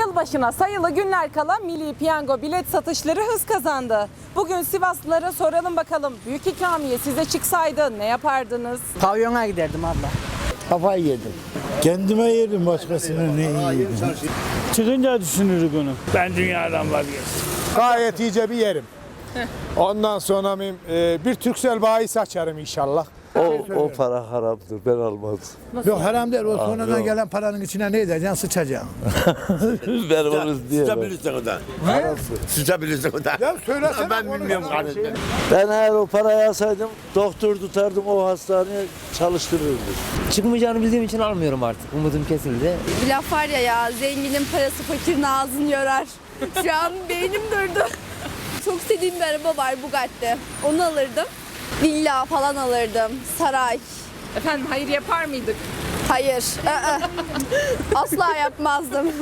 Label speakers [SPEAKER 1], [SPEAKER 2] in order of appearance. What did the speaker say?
[SPEAKER 1] Yılbaşına sayılı günler kala Milli Piyango bilet satışları hız kazandı. Bugün Sivaslılara soralım bakalım. Büyük ikramiye size çıksaydı ne yapardınız?
[SPEAKER 2] Pavyona giderdim abla. Kafayı yedim.
[SPEAKER 3] Kendime yerim başkasına ne yiyeyim.
[SPEAKER 4] Çıkınca düşünürük onu. Ben dünyadan vazgeçtim.
[SPEAKER 5] Gayet iyice bir yerim. Ondan sonra mim, e, bir Türksel bahis açarım inşallah.
[SPEAKER 6] O, o para haramdır. Ben almaz.
[SPEAKER 3] Yok haram değil. O sonradan gelen paranın içine ne edeceksin? Sıçacaksın.
[SPEAKER 6] ben onu diyemem.
[SPEAKER 7] Sıçabilirsin o da. Sıçabilirsin o da.
[SPEAKER 5] Ya söylesene.
[SPEAKER 7] Ben bilmiyorum kardeşim.
[SPEAKER 6] Ben eğer o parayı alsaydım doktor tutardım o hastaneye çalıştırırdım.
[SPEAKER 8] Çıkmayacağını bildiğim için almıyorum artık. Umudum kesildi.
[SPEAKER 9] Bir laf var ya ya zenginin parası fakirin ağzını yorar. Şu an beynim durdu. Çok istediğim bir araba var Bugatti. Onu alırdım. Villa falan alırdım. Saray.
[SPEAKER 1] Efendim hayır yapar mıydık?
[SPEAKER 9] Hayır. ı-ı. Asla yapmazdım.